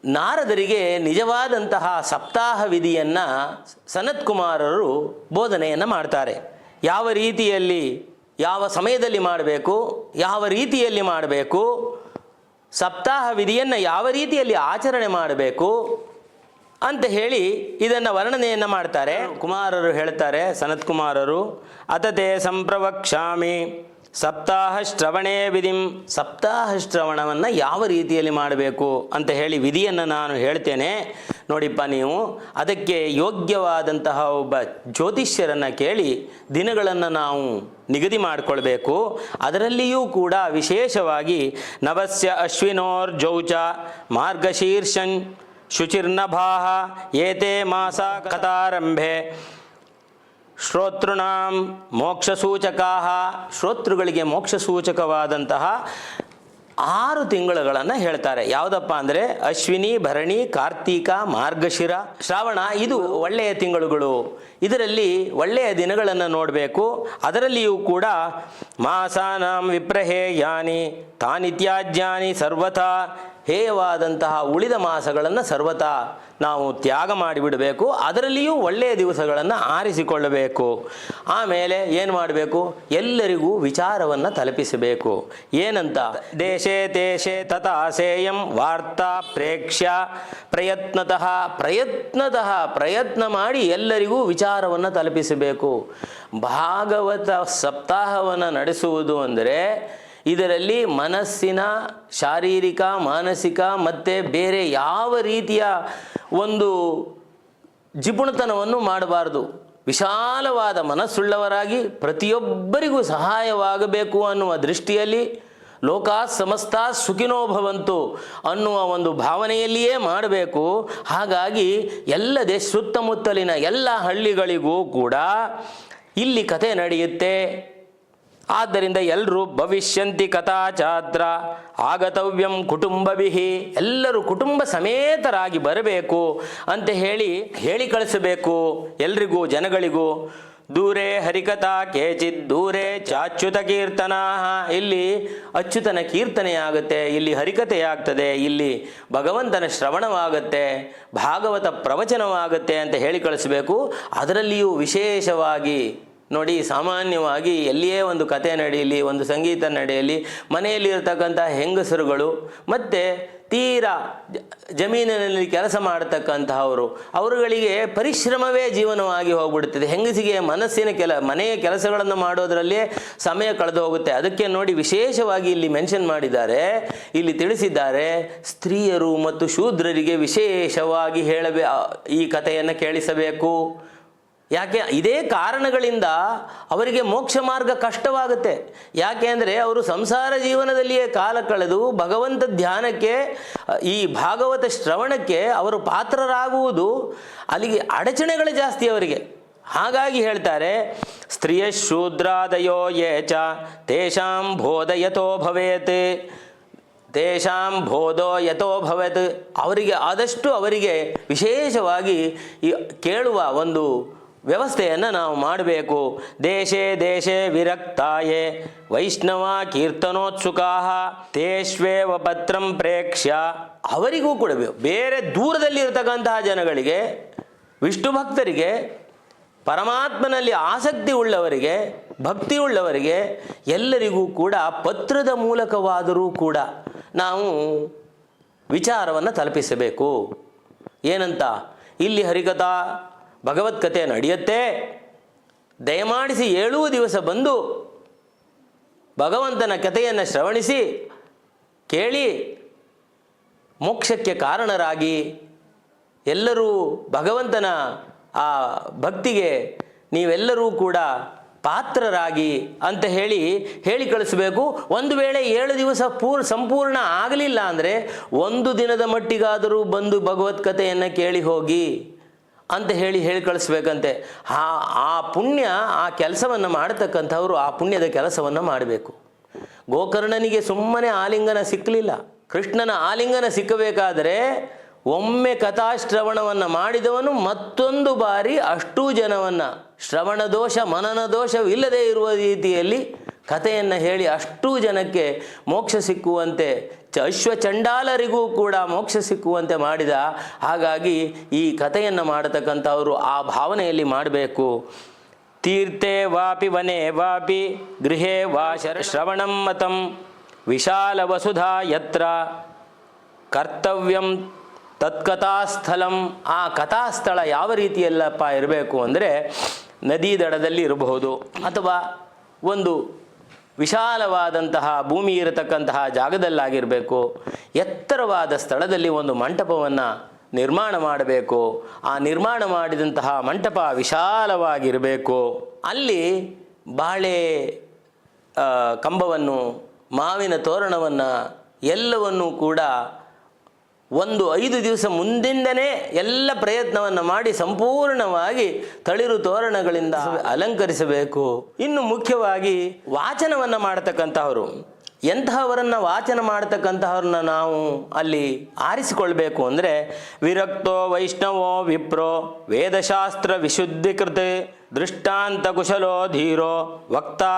ನಾರದರಿಗೆ ನಿಜವಾದಂತಹ ಸಪ್ತಾಹ ವಿಧಿಯನ್ನು ಸನತ್ ಕುಮಾರರು ಬೋಧನೆಯನ್ನು ಮಾಡ್ತಾರೆ. ಯಾವ ರೀತಿಯಲ್ಲಿ, ಯಾವ ಸಮಯದಲ್ಲಿ ಮಾಡಬೇಕು, ಯಾವ ರೀತಿಯಲ್ಲಿ ಮಾಡಬೇಕು, ಸಪ್ತಾಹ ವಿಧಿಯನ್ನು ಯಾವ ರೀತಿಯಲ್ಲಿ ಆಚರಣೆ ಮಾಡಬೇಕು ಅಂತ ಹೇಳಿ ಇದನ್ನು ವರ್ಣನೆಯನ್ನು ಮಾಡ್ತಾರೆ. ಕುಮಾರರು ಹೇಳ್ತಾರೆ ಸನತ್ ಕುಮಾರರು ಅತತೆ ಸಂಪ್ರವಕ್ಷಾಮಿ ಸಪ್ತಾಹ ಶ್ರವಣೇ ವಿಧಿಂ. ಸಪ್ತಾಹ ಶ್ರವಣವನ್ನು ಯಾವ ರೀತಿಯಲ್ಲಿ ಮಾಡಬೇಕು ಅಂತ ಹೇಳಿ ವಿಧಿಯನ್ನು ನಾನು ಹೇಳ್ತೇನೆ. ನೋಡಿಪ್ಪ ನೀವು, ಅದಕ್ಕೆ ಯೋಗ್ಯವಾದಂತಹ ಒಬ್ಬ ಜ್ಯೋತಿಷ್ಯರನ್ನು ಕೇಳಿ ದಿನಗಳನ್ನು ನಾವು ನಿಗದಿ ಮಾಡಿಕೊಳ್ಬೇಕು. ಅದರಲ್ಲಿಯೂ ಕೂಡ ವಿಶೇಷವಾಗಿ ನವಸ್ಯ ಅಶ್ವಿನೋರ್ ಜೌಚ ಮಾರ್ಗಶೀರ್ಷನ್ ಶುಚಿರ್ನಭಾಹ ಏತೆ ಮಾಸ ಕಥಾರಂಭೆ ಶ್ರೋತೃಣಾಂ ಮೋಕ್ಷಸೂಚಕಾ ಶ್ರೋತೃಗಳಿಗೆ ಮೋಕ್ಷಸೂಚಕವಾದಂತಹ ಆರು ತಿಂಗಳುಗಳನ್ನು ಹೇಳ್ತಾರೆ. ಯಾವುದಪ್ಪ ಅಂದರೆ ಅಶ್ವಿನಿ, ಭರಣಿ, ಕಾರ್ತೀಕ, ಮಾರ್ಗಶಿರ, ಶ್ರಾವಣ, ಇದು ಒಳ್ಳೆಯ ತಿಂಗಳುಗಳು. ಇದರಲ್ಲಿ ಒಳ್ಳೆಯ ದಿನಗಳನ್ನು ನೋಡಬೇಕು. ಅದರಲ್ಲಿಯೂ ಕೂಡ ಮಾಸಾನಾಂ ವಿಪ್ರಹೇಯಾನಿ ತಾನಿತ್ಯಾಜ್ಯಾನಿ ಸರ್ವಥಾ ಹೇಯವಾದಂತಹ ಉಳಿದ ಮಾಸಗಳನ್ನು ಸರ್ವತಾ ನಾವು ತ್ಯಾಗ ಮಾಡಿಬಿಡಬೇಕು. ಅದರಲ್ಲಿಯೂ ಒಳ್ಳೆಯ ದಿವಸಗಳನ್ನು ಆರಿಸಿಕೊಳ್ಳಬೇಕು. ಆಮೇಲೆ ಏನು ಮಾಡಬೇಕು? ಎಲ್ಲರಿಗೂ ವಿಚಾರವನ್ನು ತಲುಪಿಸಬೇಕು. ಏನಂತ? ದೇಶೇ ದೇಶೇ ತಥಾ ಸೇಯಂ ವಾರ್ತಾ ಪ್ರೇಕ್ಷ್ಯ ಪ್ರಯತ್ನತಃ ಪ್ರಯತ್ನತಃ ಪ್ರಯತ್ನ ಮಾಡಿ ಎಲ್ಲರಿಗೂ ವಿಚಾರವನ್ನು ತಲುಪಿಸಬೇಕು. ಭಾಗವತ ಸಪ್ತಾಹವನ್ನು ನಡೆಸುವುದು ಅಂದರೆ ಇದರಲ್ಲಿ ಮನಸ್ಸಿನ ಶಾರೀರಿಕ, ಮಾನಸಿಕ ಮತ್ತು ಬೇರೆ ಯಾವ ರೀತಿಯ ಒಂದು ಜಿಪುಣತನವನ್ನು ಮಾಡಬಾರ್ದು. ವಿಶಾಲವಾದ ಮನಸ್ಸುಳ್ಳವರಾಗಿ ಪ್ರತಿಯೊಬ್ಬರಿಗೂ ಸಹಾಯವಾಗಬೇಕು ಅನ್ನುವ ದೃಷ್ಟಿಯಲ್ಲಿ ಲೋಕಾ ಸಮಸ್ತ ಸುಖಿನೋ ಭವಂತು ಅನ್ನುವ ಒಂದು ಭಾವನೆಯಲ್ಲಿಯೇ ಮಾಡಬೇಕು. ಹಾಗಾಗಿ ಎಲ್ಲ ದೇಶ ಸುತ್ತಮುತ್ತಲಿನ ಎಲ್ಲ ಹಳ್ಳಿಗಳಿಗೂ ಕೂಡ ಇಲ್ಲಿ ಕತೆ ನಡೆಯುತ್ತೆ. ಆದ್ದರಿಂದ ಎಲ್ಲರೂ ಭವಿಷ್ಯಂತಿ ಕಥಾಚಾತ್ರ ಆಗತವ್ಯಂ ಕುಟುಂಬವಿಹಿ, ಎಲ್ಲರೂ ಕುಟುಂಬ ಸಮೇತರಾಗಿ ಬರಬೇಕು ಅಂತ ಹೇಳಿ ಹೇಳಿ ಕಳಿಸಬೇಕು ಎಲ್ರಿಗೂ, ಜನಗಳಿಗೂ. ದೂರೇ ಹರಿಕಥಾ ಕೇಚಿತ್, ದೂರೇ ಚಾಚ್ಯುತ ಕೀರ್ತನಾ. ಇಲ್ಲಿ ಅಚ್ಯುತನ ಕೀರ್ತನೆಯಾಗುತ್ತೆ ಇಲ್ಲಿ ಹರಿಕಥೆಯಾಗ್ತದೆ ಇಲ್ಲಿ ಭಗವಂತನ ಶ್ರವಣವಾಗುತ್ತೆ, ಭಾಗವತ ಪ್ರವಚನವಾಗುತ್ತೆ ಅಂತ ಹೇಳಿ ಕಳಿಸಬೇಕು. ಅದರಲ್ಲಿಯೂ ವಿಶೇಷವಾಗಿ ನೋಡಿ, ಸಾಮಾನ್ಯವಾಗಿ ಎಲ್ಲಿಯೇ ಒಂದು ಕತೆ ನಡೆಯಲಿ, ಒಂದು ಸಂಗೀತ ನಡೆಯಲಿ, ಮನೆಯಲ್ಲಿ ಇರತಕ್ಕಂಥ ಹೆಂಗಸರುಗಳು, ಮತ್ತು ತೀರಾ ಜಮೀನಿನಲ್ಲಿ ಕೆಲಸ ಮಾಡತಕ್ಕಂತಹವರು, ಅವರುಗಳಿಗೆ ಪರಿಶ್ರಮವೇ ಜೀವನವಾಗಿ ಹೋಗ್ಬಿಡುತ್ತದೆ ಹೆಂಗಸಿಗೆ ಮನಸ್ಸಿನ ಕೆಲ, ಮನೆಯ ಕೆಲಸಗಳನ್ನು ಮಾಡೋದರಲ್ಲೇ ಸಮಯ ಕಳೆದು ಹೋಗುತ್ತೆ. ಅದಕ್ಕೆ ನೋಡಿ, ವಿಶೇಷವಾಗಿ ಇಲ್ಲಿ ಮೆನ್ಷನ್ ಮಾಡಿದ್ದಾರೆ, ಇಲ್ಲಿ ತಿಳಿಸಿದ್ದಾರೆ, ಸ್ತ್ರೀಯರು ಮತ್ತು ಶೂದ್ರರಿಗೆ ವಿಶೇಷವಾಗಿ ಹೇಳಬೇ ಈ ಕಥೆಯನ್ನು ಕೇಳಿಸಬೇಕು. ಯಾಕೆ ಇದೇ ಕಾರಣಗಳಿಂದ ಅವರಿಗೆ ಮೋಕ್ಷ ಮಾರ್ಗ ಕಷ್ಟವಾಗುತ್ತೆ. ಯಾಕೆ ಅಂದರೆ ಅವರು ಸಂಸಾರ ಜೀವನದಲ್ಲಿಯೇ ಕಾಲ ಕಳೆದು ಭಗವಂತ ಧ್ಯಾನಕ್ಕೆ, ಈ ಭಾಗವತ ಶ್ರವಣಕ್ಕೆ ಅವರು ಪಾತ್ರರಾಗುವುದು ಅಲ್ಲಿಗೆ ಅಡಚಣೆಗಳು ಜಾಸ್ತಿ ಅವರಿಗೆ. ಹಾಗಾಗಿ ಹೇಳ್ತಾರೆ, ಸ್ತ್ರೀಯ ಶೂದ್ರಾದಯೋ ಯೇಚ, ತೇಷಾಂ ಬೋಧಯತೋ ಭವೇತ್. ತೇಷಾಂ ಬೋಧೋ ಯಥೋ ಭವತ್. ಅವರಿಗೆ ಆದಷ್ಟು ಅವರಿಗೆ ವಿಶೇಷವಾಗಿ ಈ ಕೇಳುವ ಒಂದು ವ್ಯವಸ್ಥೆಯನ್ನು ನಾವು ಮಾಡಬೇಕು. ದೇಶೇ ದೇಶೇ ವಿರಕ್ತಾಯೇ. ವೈಷ್ಣವ ಕೀರ್ತನೋತ್ಸುಕಾ ತೇಷ್ವೇವ ಪತ್ರಂ ಪ್ರೇಕ್ಷ್ಯ. ಅವರಿಗೂ ಕೂಡ ಬೇರೆ ದೂರದಲ್ಲಿ ಇರತಕ್ಕಂತಹ ಜನಗಳಿಗೆ, ವಿಷ್ಣು ಭಕ್ತರಿಗೆ, ಪರಮಾತ್ಮನಲ್ಲಿ ಆಸಕ್ತಿ ಉಳ್ಳವರಿಗೆ, ಭಕ್ತಿ ಉಳ್ಳವರಿಗೆ ಎಲ್ಲರಿಗೂ ಕೂಡ ಪತ್ರದ ಮೂಲಕವಾದರೂ ಕೂಡ ನಾವು ವಿಚಾರವನ್ನು ತಲುಪಿಸಬೇಕು. ಏನಂತ? ಇಲ್ಲಿ ಹರಿಕಥಾ ಭಗವತ್ಕತೆ ನಡೆಯುತ್ತೆ. ದಯಮಾಡಿಸಿ ಏಳೂ ದಿವಸ ಬಂದು ಭಗವಂತನ ಕಥೆಯನ್ನು ಶ್ರವಣಿಸಿ, ಕೇಳಿ, ಮೋಕ್ಷಕ್ಕೆ ಕಾರಣರಾಗಿ ಎಲ್ಲರೂ ಭಗವಂತನ ಆ ಭಕ್ತಿಗೆ ನೀವೆಲ್ಲರೂ ಕೂಡ ಪಾತ್ರರಾಗಿ ಅಂತ ಹೇಳಿ ಹೇಳಿ ಕಳಿಸ್ಬೇಕು. ಒಂದು ವೇಳೆ ಏಳು ದಿವಸ ಪೂರ್, ಸಂಪೂರ್ಣ ಆಗಲಿಲ್ಲ ಅಂದರೆ ಒಂದು ದಿನದ ಮಟ್ಟಿಗಾದರೂ ಬಂದು ಭಗವತ್ಕತೆಯನ್ನು ಕೇಳಿ ಹೋಗಿ. ಅಂತ ಹೇಳಿ ಹೇಳಿ ಕಳಿಸ್ಬೇಕಂತೆ. ಆ ಆ ಪುಣ್ಯ, ಆ ಕೆಲಸವನ್ನು ಮಾಡತಕ್ಕಂಥವ್ರು ಆ ಪುಣ್ಯದ ಕೆಲಸವನ್ನು ಮಾಡಬೇಕು. ಗೋಕರ್ಣನಿಗೆ ಸುಮ್ಮನೆ ಆಲಿಂಗನ ಸಿಕ್ಕಲಿಲ್ಲ ಕೃಷ್ಣನ ಆಲಿಂಗನ ಸಿಕ್ಕಬೇಕಾದರೆ ಒಮ್ಮೆ ಕಥಾಶ್ರವಣವನ್ನು ಮಾಡಿದವನು ಮತ್ತೊಂದು ಬಾರಿ ಅಷ್ಟೂ ಜನವನ್ನು, ಶ್ರವಣ ದೋಷ, ಮನನ ದೋಷವಿಲ್ಲದೆ ಇರುವ ರೀತಿಯಲ್ಲಿ ಕಥೆಯನ್ನು ಹೇಳಿ ಅಷ್ಟೂ ಜನಕ್ಕೆ ಮೋಕ್ಷ ಸಿಕ್ಕುವಂತೆ ಅಶ್ವಚಂಡಾಲರಿಗೂ ಕೂಡ ಮೋಕ್ಷ ಸಿಕ್ಕುವಂತೆ ಮಾಡಿದ ಹಾಗಾಗಿ ಈ ಕಥೆಯನ್ನು ಮಾಡತಕ್ಕಂಥವರು ಆ ಭಾವನೆಯಲ್ಲಿ ಮಾಡಬೇಕು. ತೀರ್ಥೆ ವಾಪಿ ವನೆ ವಾಪಿ ಗೃಹೇ ವಾ ಶರ ಶ್ರವಣಂ ಮತಂ ವಿಶಾಲ ವಸುಧಾ ಯತ್ರ. ಕರ್ತವ್ಯಂ ತತ್ಕಥಾಸ್ಥಲಂ. ಆ ಕಥಾಸ್ಥಳ ಯಾವ ರೀತಿಯಲ್ಲಪ್ಪ ಇರಬೇಕು ಅಂದರೆ ನದಿ ದಡದಲ್ಲಿ ಇರಬಹುದು. ಅಥವಾ ಒಂದು ವಿಶಾಲವಾದಂತಹ ಭೂಮಿ ಇರತಕ್ಕಂತಹ ಜಾಗದಲ್ಲಾಗಿರಬೇಕು, ಎತ್ತರವಾದ ಸ್ಥಳದಲ್ಲಿ ಒಂದು ಮಂಟಪವನ್ನು ನಿರ್ಮಾಣ ಮಾಡಬೇಕು. ಆ ನಿರ್ಮಾಣ ಮಾಡಿದಂತಹ ಮಂಟಪ ವಿಶಾಲವಾಗಿರಬೇಕು. ಅಲ್ಲಿ ಬಾಳೆ ಕಂಬವನ್ನು, ಮಾವಿನ ತೋರಣವನ್ನು ಎಲ್ಲವನ್ನೂ ಕೂಡ ಒಂದು ಐದು ದಿವಸ ಮುಂದಿಂದನೇ ಎಲ್ಲ ಪ್ರಯತ್ನವನ್ನು ಮಾಡಿ ಸಂಪೂರ್ಣವಾಗಿ ತಳಿರು ತೋರಣಗಳಿಂದ ಅಲಂಕರಿಸಬೇಕು. ಇನ್ನು ಮುಖ್ಯವಾಗಿ ವಾಚನವನ್ನು ಮಾಡತಕ್ಕಂತಹವರು. ಎಂತಹವರನ್ನು ವಾಚನ ಮಾಡತಕ್ಕಂತಹವ್ರನ್ನ ನಾವು ಅಲ್ಲಿ ಆರಿಸಿಕೊಳ್ಬೇಕು ಅಂದರೆ ವಿರಕ್ತೋ ವೈಷ್ಣವೋ ವಿಪ್ರೋ ವೇದಶಾಸ್ತ್ರ ವಿಶುದ್ಧೀಕೃತೆ ದೃಷ್ಟಾಂತ ಕುಶಲೋ ಧೀರೋ ವಕ್ತಾ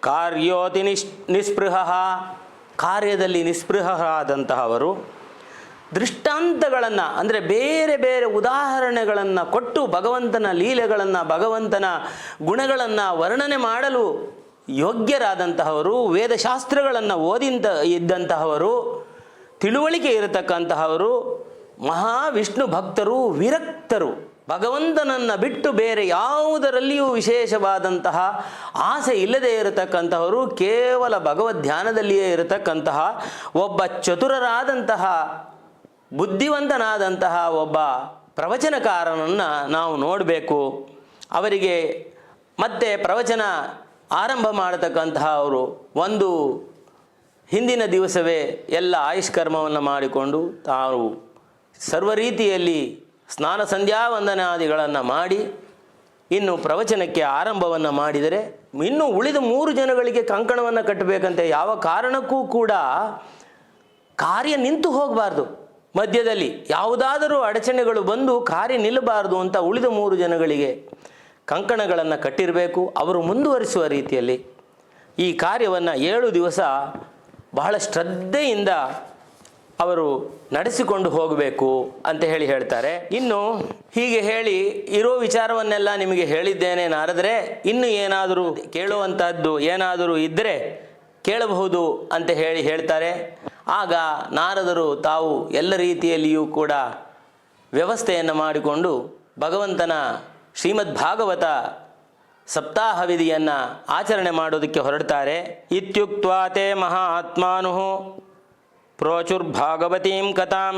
ಕಾರ್ಯೋತಿ ನಿಸ್ ನಿಸ್ಪೃಹ. ಕಾರ್ಯದಲ್ಲಿ ನಿಸ್ಪೃಹರಾದಂತಹವರು ದೃಷ್ಟಾಂತಗಳನ್ನು, ಅಂದರೆ ಬೇರೆ ಬೇರೆ ಉದಾಹರಣೆಗಳನ್ನು ಕೊಟ್ಟು ಭಗವಂತನ ಲೀಲೆಗಳನ್ನು, ಭಗವಂತನ ಗುಣಗಳನ್ನು ವರ್ಣನೆ ಮಾಡಲು ಯೋಗ್ಯರಾದಂತಹವರು, ವೇದಶಾಸ್ತ್ರಗಳನ್ನು ಓದಿಂತ, ಇದ್ದಂತಹವರು, ತಿಳುವಳಿಕೆ ಇರತಕ್ಕಂತಹವರು, ಮಹಾವಿಷ್ಣು ಭಕ್ತರು, ವಿರಕ್ತರು. ಭಗವಂತನನ್ನು ಬಿಟ್ಟು ಬೇರೆ ಯಾವುದರಲ್ಲಿಯೂ ವಿಶೇಷವಾದಂತಹ ಆಸೆ ಇಲ್ಲದೆ ಇರತಕ್ಕಂತಹವರು, ಕೇವಲ ಭಗವದ್ ಧ್ಯಾನದಲ್ಲಿಯೇ ಇರತಕ್ಕಂತಹ ಒಬ್ಬ ಚತುರರಾದಂತಹ ಬುದ್ಧಿವಂತನಾದಂತಹ ಒಬ್ಬ ಪ್ರವಚನಕಾರನನ್ನು ನಾವು ನೋಡಬೇಕು. ಅವರಿಗೆ ಮತ್ತೆ ಪ್ರವಚನ ಆರಂಭ ಮಾಡತಕ್ಕಂತಹ ಅವರು ಒಂದು ಹಿಂದಿನ ದಿವಸವೇ ಎಲ್ಲ ಆಯುಷ್ಕರ್ಮವನ್ನು ಮಾಡಿಕೊಂಡು ತಾವು ಸರ್ವ ರೀತಿಯಲ್ಲಿ ಸ್ನಾನ ಸಂಧ್ಯಾ ವಂದನಾದಿಗಳನ್ನು ಮಾಡಿ, ಇನ್ನು ಪ್ರವಚನಕ್ಕೆ ಆರಂಭವನ್ನು ಮಾಡಿದರೆ ಇನ್ನು ಉಳಿದ ಮೂರು ಜನಗಳಿಗೆ ಕಂಕಣವನ್ನು ಕಟ್ಟಬೇಕಂತೆ ಯಾವ ಕಾರಣಕ್ಕೂ ಕೂಡ ಕಾರ್ಯ ನಿಂತು ಹೋಗಬಾರ್ದು. ಮಧ್ಯದಲ್ಲಿ ಯಾವುದಾದರೂ ಅಡಚಣೆಗಳು ಬಂದು ಕಾರ್ಯ ನಿಲ್ಲಬಾರದು ಅಂತ ಉಳಿದ ಮೂರು ಜನಗಳಿಗೆ ಕಂಕಣಗಳನ್ನು ಕಟ್ಟಿರಬೇಕು. ಅವರು ಮುಂದುವರಿಸುವ ರೀತಿಯಲ್ಲಿ ಈ ಕಾರ್ಯವನ್ನು ಏಳು ದಿವಸ ಬಹಳ ಶ್ರದ್ಧೆಯಿಂದ ಅವರು ನಡೆಸಿಕೊಂಡು ಹೋಗಬೇಕು ಅಂತ ಹೇಳಿ ಹೇಳ್ತಾರೆ. ಇನ್ನು ಹೀಗೆ ಹೇಳಿ ಇರೋ ವಿಚಾರವನ್ನೆಲ್ಲ ನಿಮಗೆ ಹೇಳಿದ್ದೇನೆ. ನಾರದ್ರೆ ಇನ್ನು ಏನಾದರೂ ಕೇಳುವಂಥದ್ದು ಏನಾದರೂ ಇದ್ದರೆ ಕೇಳಬಹುದು ಅಂತ ಹೇಳಿ ಹೇಳ್ತಾರೆ. ಆಗ ನಾರದರು ತಾವು ಎಲ್ಲ ರೀತಿಯಲ್ಲಿಯೂ ಕೂಡ ವ್ಯವಸ್ಥೆಯನ್ನು ಮಾಡಿಕೊಂಡು ಭಗವಂತನ ಶ್ರೀಮದ್ ಭಾಗವತ ಸಪ್ತಾಹ ವಿಧಿಯನ್ನು ಆಚರಣೆ ಮಾಡೋದಕ್ಕೆ ಹೊರಡ್ತಾರೆ. ಇತ್ಯುಕ್ತ್ವಾತೆ ಮಹಾತ್ಮಾನು ಪ್ರೋಚುರ್ಭಾಗವತೀಂ ಕಥಾಂ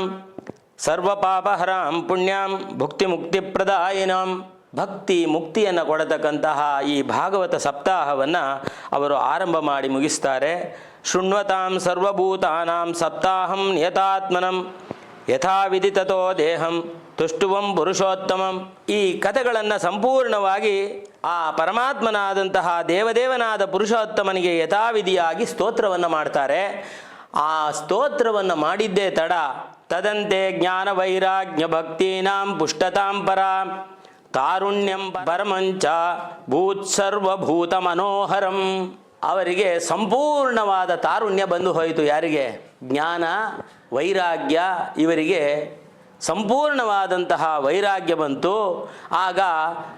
ಸರ್ವಪಾಪಹರಾಂ ಪುಣ್ಯಾಂ ಭುಕ್ತಿ ಮುಕ್ತಿಪ್ರದಾಯಿನಾಂ ಭಕ್ತಿ ಮುಕ್ತಿಯನ್ನು ಕೊಡತಕ್ಕಂತಹ ಈ ಭಾಗವತ ಸಪ್ತಾಹವನ್ನು ಅವರು ಆರಂಭ ಮಾಡಿ ಮುಗಿಸ್ತಾರೆ. ಶೃಣ್ವತಾಂ ಸರ್ವಭೂತಾನಾಂ ಸಪ್ತಾಹಂ ನಿಯತಾತ್ಮನಂ ಯಥಾವಿಧಿ ತಥೋ ದೇಹಂ ತುಷ್ಟುವಂ ಪುರುಷೋತ್ತಮಂ. ಈ ಕಥೆಗಳನ್ನು ಸಂಪೂರ್ಣವಾಗಿ ಆ ಪರಮಾತ್ಮನಾದಂತಹ ದೇವದೇವನಾದ ಪುರುಷೋತ್ತಮನಿಗೆ ಯಥಾವಿಧಿಯಾಗಿ ಸ್ತೋತ್ರವನ್ನು ಮಾಡ್ತಾರೆ. ಆ ಸ್ತೋತ್ರವನ್ನು ಮಾಡಿದ್ದೇ ತಡ ತದಂತೆ ಜ್ಞಾನ ವೈರಾಗ್ಯ ಭಕ್ತೀನಾಂ ಪುಷ್ಟತಾಂ ಪರ. ತಾರುಣ್ಯಂ ಪರಮಂಚ ಭೂತ್ ಸರ್ವಭೂತ ಮನೋಹರಂ ಅವರಿಗೆ ಸಂಪೂರ್ಣವಾದ ತಾರುಣ್ಯ ಬಂದು ಹೋಯಿತು ಯಾರಿಗೆ? ಜ್ಞಾನ, ವೈರಾಗ್ಯ, ಇವರಿಗೆ ಸಂಪೂರ್ಣವಾದಂತಹ ವೈರಾಗ್ಯ ಬಂತು. ಆಗ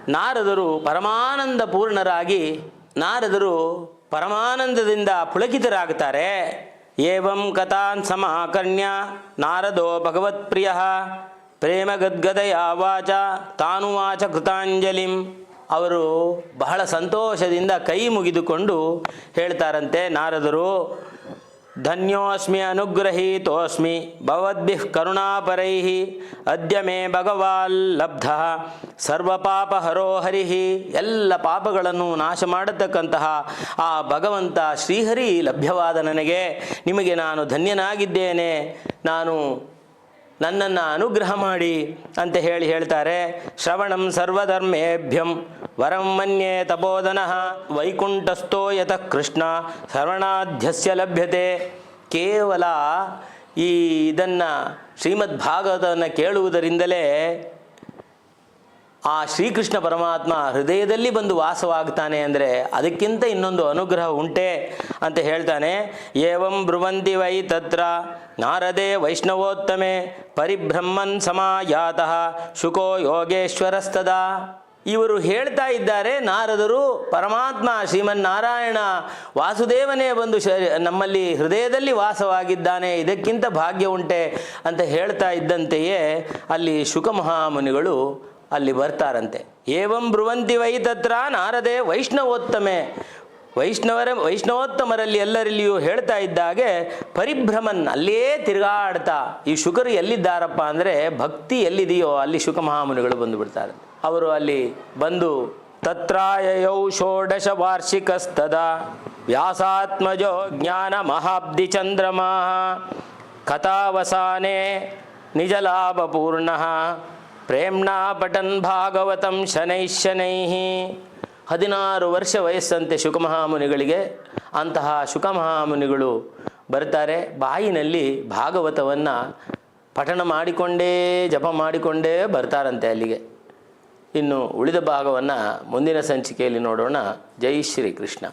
ನಾರದರು ಪರಮಾನಂದ ಪೂರ್ಣರಾಗಿ ನಾರದರು ಪರಮಾನಂದದಿಂದ ಪುಳಕಿತರಾಗ್ತಾರೆ ಏವಂ ಕಥಾನ್ ಸಮಾಕರ್ಣ್ಯ ನಾರದೋ ಭಗವತ್ಪ್ರಿಯ. ಪ್ರೇಮ ಗದ್ಗದಯ ವಾಚ ತಾನುವಾಚ ಕೃತಾಂಜಲಿಂ. ಅವರು ಬಹಳ ಸಂತೋಷದಿಂದ ಕೈ ಮುಗಿದುಕೊಂಡು ಹೇಳ್ತಾರಂತೆ, ನಾರದರು, ಧನ್ಯೋಸ್ಮಿ ಅನುಗ್ರಹೀತೋಸ್ಮಿ, ಭವದ್ಭಿ ಕರುಣಾಪರೈ ಅದ್ಯ ಮೇ ಭಗವಾಲ್ ಲಬ್ಧ ಪಾಪ ಹರೋಹರಿ ಎಲ್ಲ ಪಾಪಗಳನ್ನು ನಾಶ ಮಾಡತಕ್ಕಂತಹ ಆ ಭಗವಂತ ಶ್ರೀಹರಿ ಲಭ್ಯವಾದ ನನಗೆ, ನಿಮಗೆ ನಾನು ಧನ್ಯನಾಗಿದ್ದೇನೆ, ನಾನು ನನ್ನನ್ನು ಅನುಗ್ರಹ ಮಾಡಿ ಅಂತ ಹೇಳಿ ಹೇಳ್ತಾರೆ. ಶ್ರವಣಂ ಸರ್ವಧರ್ಮೇಭ್ಯಂ ವರಂ ಮನ್ಯೆ ತಪೋಧನಃ ವೈಕುಂಠಸ್ಥೋ ಯತಃ ಕೃಷ್ಣ ಶ್ರವಣಾಧ್ಯಸ್ಯ ಲಭ್ಯತೆ. ಕೇವಲ ಈ ಇದನ್ನು ಶ್ರೀಮದ್ ಭಾಗವತವನ್ನು ಕೇಳುವುದರಿಂದಲೇ ಆ ಶ್ರೀಕೃಷ್ಣ ಪರಮಾತ್ಮ ಹೃದಯದಲ್ಲಿ ಬಂದು ವಾಸವಾಗ್ತಾನೆ ಅಂದರೆ ಅದಕ್ಕಿಂತ ಇನ್ನೊಂದು ಅನುಗ್ರಹ ಉಂಟೆ ಅಂತ ಹೇಳ್ತಾನೆ. ಏವಂ ಬ್ರುವಂತಿ ವೈ ತತ್ರ ನಾರದೆ ವೈಷ್ಣವೋತ್ತಮೆ ಪರಿಬ್ರಹ್ಮನ್ ಸಮಾಯಾತಃ ಶುಕೋ ಯೋಗೇಶ್ವರಸ್ತದ. ಇವರು ಹೇಳ್ತಾ ಇದ್ದಾರೆ, ನಾರದರು, ಪರಮಾತ್ಮ, ಶ್ರೀಮನ್ನಾರಾಯಣ, ವಾಸುದೇವನೇ ಬಂದು ಶ ನಮ್ಮಲ್ಲಿ ಹೃದಯದಲ್ಲಿ ವಾಸವಾಗಿದ್ದಾನೆ, ಇದಕ್ಕಿಂತ ಭಾಗ್ಯ ಉಂಟೆ ಅಂತ ಹೇಳ್ತಾ ಇದ್ದಂತೆಯೇ ಅಲ್ಲಿ ಶುಕ ಮಹಾಮುನಿಗಳು ಅಲ್ಲಿ ಬರ್ತಾರಂತೆ. ಏವಂ ಬ್ರುವಂತಿ ವೈ ತತ್ರ ನಾರದೆ ವೈಷ್ಣವೋತ್ತಮೆ. ವೈಷ್ಣವರ ವೈಷ್ಣವೋತ್ತಮರಲ್ಲಿ ಎಲ್ಲರಲ್ಲಿಯೂ ಹೇಳ್ತಾ ಇದ್ದಾಗೆ, ಪರಿಭ್ರಮನ್ ಅಲ್ಲೇ ತಿರುಗಾಡ್ತಾ, ಈ ಶುಕರು ಎಲ್ಲಿದ್ದಾರಪ್ಪ ಅಂದರೆ, ಭಕ್ತಿ ಎಲ್ಲಿದೆಯೋ ಅಲ್ಲಿ ಶುಕ ಮಹಾಮುನಿಗಳು ಬಂದುಬಿಡ್ತಾರೆ. ಅವರು ಅಲ್ಲಿ ಬಂದು, ತತ್ರಾಯಯೌ ಷೋಡಶ ವಾರ್ಷಿಕಸ್ತದ, ವ್ಯಾಸಾತ್ಮಜೋ ಜ್ಞಾನ ಮಹಾಬ್ಧಿ ಚಂದ್ರಮಾ, ಕಥಾವಸಾನೆ ನಿಜಲಾಭಪೂರ್ಣ, ಪ್ರೇಮ್ಣಾ ಪಟನ್ ಭಾಗವತಂ ಶನೈ ಶನೈ. ಹದಿನಾರು ವರ್ಷ ವಯಸ್ಸಂತೆ ಶುಕಮಹಾಮುನಿಗಳಿಗೆ ಅಂತಹ ಶುಕಮಹಾಮುನಿಗಳು ಬರ್ತಾರೆ ಬಾಯಿನಲ್ಲಿ ಭಾಗವತವನ್ನು ಪಠಣ ಮಾಡಿಕೊಂಡೇ, ಜಪ ಮಾಡಿಕೊಂಡೇ ಬರ್ತಾರಂತೆ ಅಲ್ಲಿಗೆ. ಇನ್ನು ಉಳಿದ ಭಾಗವನ್ನು ಮುಂದಿನ ಸಂಚಿಕೆಯಲ್ಲಿ ನೋಡೋಣ. ಜೈ ಶ್ರೀ ಕೃಷ್ಣ